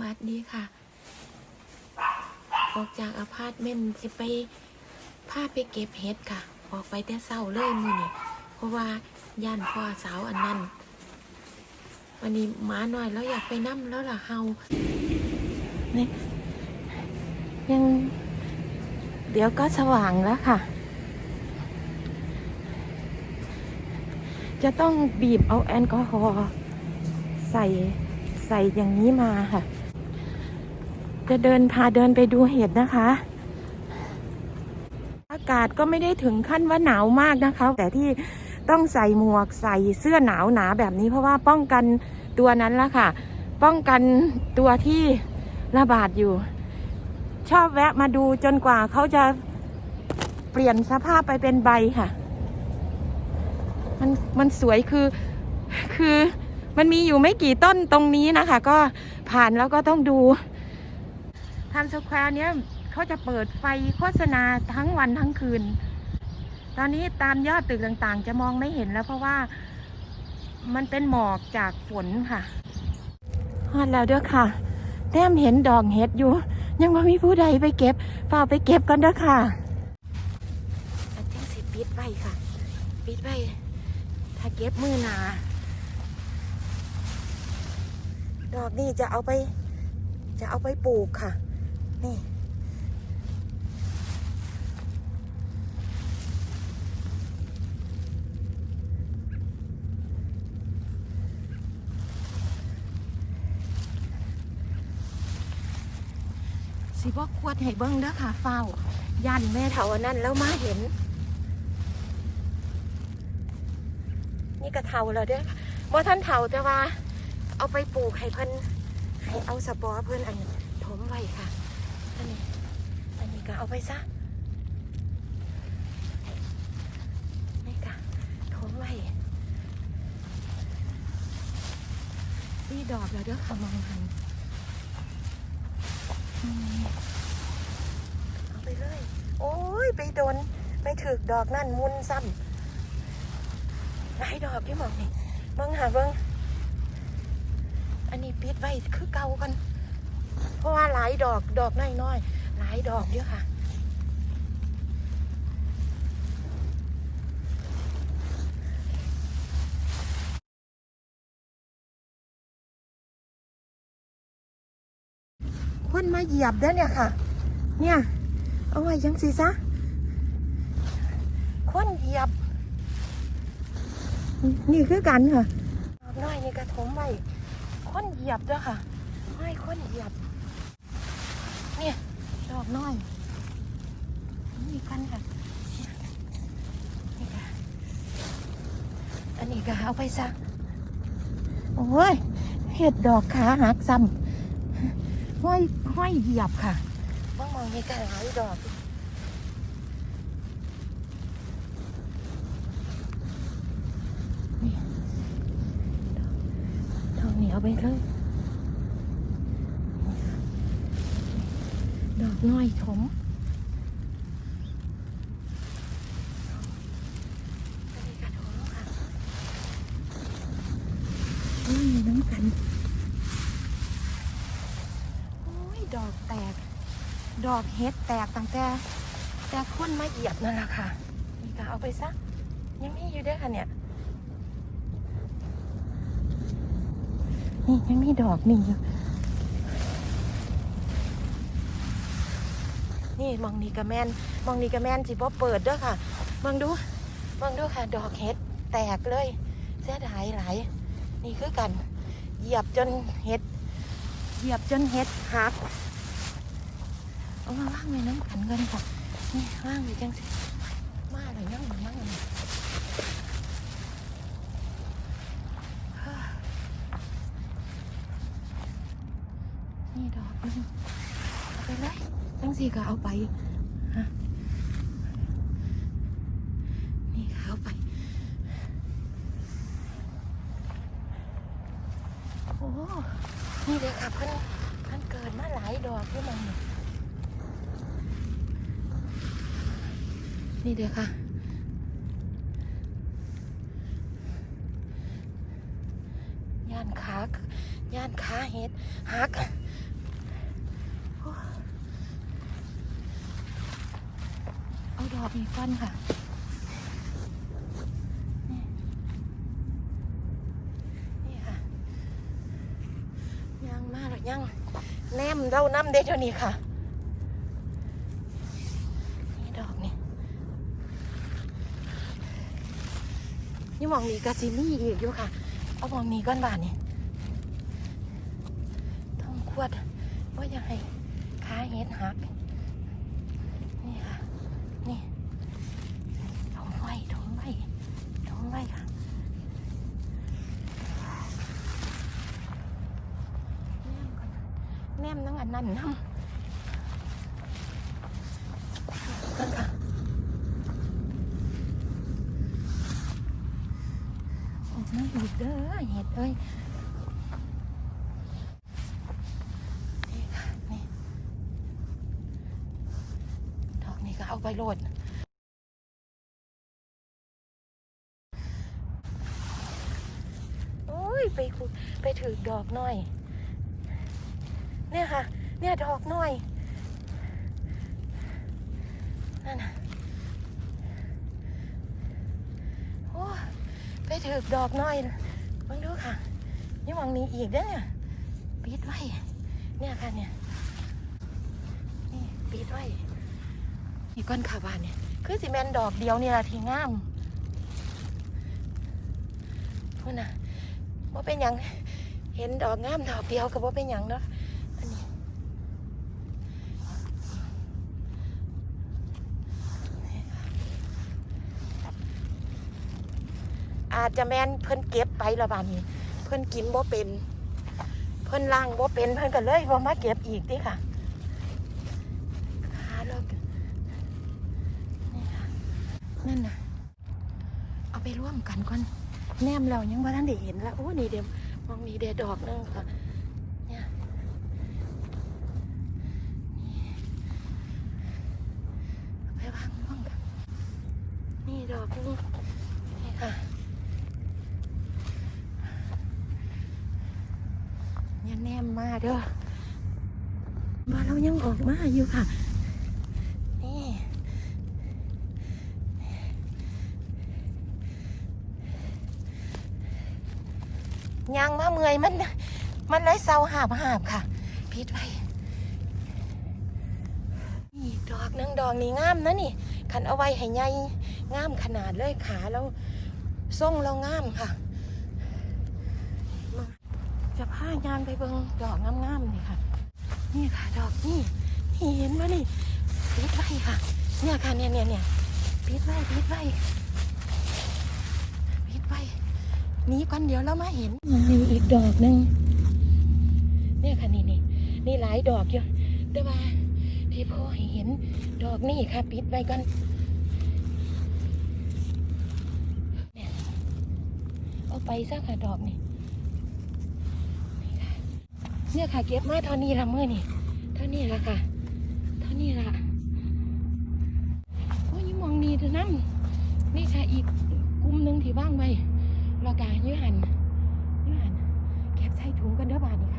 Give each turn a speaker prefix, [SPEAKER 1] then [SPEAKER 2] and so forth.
[SPEAKER 1] วัสดีค่ะ ออกจากอพาร์ตเมนต์สิไปพาไปเก็บเห็ดค่ะ ออกไปแต่เศร้าเลยมือนี่เพราะว่าย่านพ่อสาวอันนั้น วันนี้หมาหน่อยแล้วอยากไปนั่แล้วล่ะเฮาเนี่ยัง เดี๋ยวก็สว่างแล้วค่ะ จะต้องบีบเอาแอลกอฮอล์ใส่ใส่อย่างนี้มาค่ะ จะเดินพาเดินไปดูเห็ดนะคะ อากาศก็ไม่ได้ถึงขั้นว่าหนาวมากนะคะ แต่ที่ต้องใส่หมวกใส่เสื้อหนาวหนาแบบนี้เพราะว่าป้องกันตัวนั้นละค่ะ ป้องกันตัวที่ระบาดอยู่ ชอบแวะมาดูจนกว่าเขาจะเปลี่ยนสภาพไปเป็นใบค่ะ มันมันสวยคือคือมันมีอยู่ไม่กี่ต้นตรงนี้นะคะ ก็ผ่านแล้วก็ต้องดู ทำสแควร์เนี้ยเขาจะเปิดไฟโฆษณาทั้งวันทั้งคืน ตอนนี้ตามยอดตึกต่างๆ จะมองไม่เห็นแล้วเพราะว่ามันเป็นหมอกจากฝนค่ะฮอดแล้วเด้อค่ะ แต้มเห็นดอกเห็ดอยู่ ยังไม่มีผู้ใดไปเก็บฝ้ากไปเก็บกันเด้อค่ะอันจังสิปิดไว้ค่ะ ปิดไว้ถ้าเก็บมือหนา ดอกนี่จะเอาไป จะเอาไปปลูกค่ะ นี่สิบอกควดให้เบิ้งเด้อค่ะเฝ้า ยันแม่เถานนั้นแล้วมาเห็น นี่กระเทาแล้วเด้อค่ะบ่ท่านเทาแต่ว่า เอาไปปลูกให้เพิ่นให้เอาสปอร์เพิ่นอันถมไว้ค่ะ อันนี้ อันนี้ก็เอาไปซะ นี่ค่ะถมไว้นี่ดอกแล้วเด้อค่ะมองหันเอาไปเลย โอ้ย ไปโดน ไปถึกดอกนั่นมุนซ้ำหลายดอกที่มองนี่เบิ้งหาเบิ้งอันนี้ปิดไว้คือเก่ากัน เพราะว่าหลายดอกดอกน้อยๆหลายดอกเยอะค่ะ คนมาเหยียบเด้เนี่ยค่ะ เนี่ย เอาไว้ยังสิซะคนเหยียบ นี่คือกันค่ะดอกน้อยนี่กระถมไว้คนเหยียบเด้อค่ะ ไม่ค้นเหยียบ เนี่ยดอกน้อยนี่กันค่ะนี่ค่ะ อันนี้ก็เอาไปซะ โอ้ยเห็ดดอกขาหักซ้ำห้อยห้อยเหยียบค่ะมองมองนี่ก็หลายดอกดอกเหนียวไปเลย ดอกน้อยถมอันนี้กระถมค่ะน้ำกันโอ้ยดอกแตก ดอกเฮ็ดแตกตั้งแต่แต่คนมาเหยียบนั่นแหละค่ะนี่ก็เอาไปซะยังมีอยู่ด้วยค่ะเนี่ยนี่ยังมีดอกนี่อยู่ นี่มองนี่กระแมนมองนี่กระแมนสิบ่เปิดเด้อค่ะมองดูมองดูค่ะ ดอกเห็ดแตกเลยเสียดายหลายนี่คือกัน เหยียบจนเห็ด เหยียบจนเห็ดหักเอามาว่างในน้ำกันเงินค่ะนี่ว่างอยู่จังสิมาเลยยังบ่มั่งเลยเฮ้อนี่ดอกนึงเอาไปเลยจั งสิก็เอาไปฮะนี่ก็เอาไป โอ้ นี่เลยค่ะเพิ่นเพิ่นเกิดมาหลายดอกที่มันนี่นี่เดียวค่ะย่านขาย่านขาเห็ดหัก อกอีกก้อนค่ะนี่ค่ะ ยังมาหรอยังแนมเด้าน้ำเด็ดเท่านี้ค่ะนี่ดอกนี่นี่มองนี้กาซินี่อีกอยู่ค่ะ เอามองนี้ก้อนบานนี่ต้องขวดว่ายังไงขาเห็ดหัก นี่ค่ะ นี่ถมไว้ถมไว้ถมไว้ค่ะ แนมนั่งอันนั้นน้ำกันค่ะออกมาอีกเด้อเห็ดเอ้ยดอกนี้ก็เอาไปโหลดโอ้ย ไปคุไปถือดอกหน่อย เนี่ยค่ะ เนี่ยดอกหน่อยนั่นน่ะโอ้ไปถือดอกหน่อยลองดูค่ะนี่มองนี้อีกเด้อเนี่ยปิดไว้ เนี่ยค่ะเนี่ยนี่ปิดไว้นี่ก้อนขาบานเนี่ยคือสิแมนดอกเดียวนี่ละที่งามพูดนะว่าเป็นหยังเห็นดอกงามดอกเดียวกับว่าเป็นหยังเนาะ อันนี้ อาจจะแมนเพิ่นเก็บไปละบานนี้ เพิ่นกินบ่เป็น เพิ่นล่างบ่เป็นเพิ่นก็เลยบ่มาเก็บอีกติค่ะขาเลิกนี่ค่ะนั่นน่ะ เอาไปร่วมกันก่อนแนมเรายังว่าท่านได้เห็นแล้วโอ้นี่เดี๋ยวมองนี่เดี๋ยวดอกนึงค่ะ เนี่ยนี่เอาไปวางร่วมกัน นี่ดอกหนึงนี่ค่ะ่นมมาเด้อมาเรายังออกมาอยู่ค่ะนี่ยางมาเมื่อยมัน มันเลยเศร้าหาบหาบค่ะพิดไว้นี่ดอกนึงดอกนี้งามนะนี่ขันเอาไว้ให้ใหญ่งามขนาดเลยขาแล้วทรงเรางามค่ะ จะพายางไปเบิ่งดอกงามๆนี่ค่ะ นี่ค่ะ ดอกนี่นี่เห็นไหมนี่ปิดไว้ค่ะ เนี่ยค่ะเนี่ยเนี่ยเนี่ยปิดไว้ปิดไว้ปิดไว้นี้ก่อนเดี๋ยวเรามาเห็นมีอีกดอกหนึ่งเนี่ยค่ะนี่นี่นี่หลายดอกอยู่แต่ว่าที่พ่อให้เห็นดอกนี่ค่ะ ปิดไว้ก่อนเนี่ยเอาไปซะค่ะดอกนี่นี่ค่ะ เนี่ยค่ะเก็บมาเท่านี้ละเมื่อนี่เท่านี้ละค่ะ เท่านี้ละโอ้ยมองนี่เถอะน้ำนี่ค่ะอีกกลุ่มหนึ่งที่ว่างไว้แล้วก็ยืหันยืหันเก็บใส่ถุงกันเด้อบาทนี่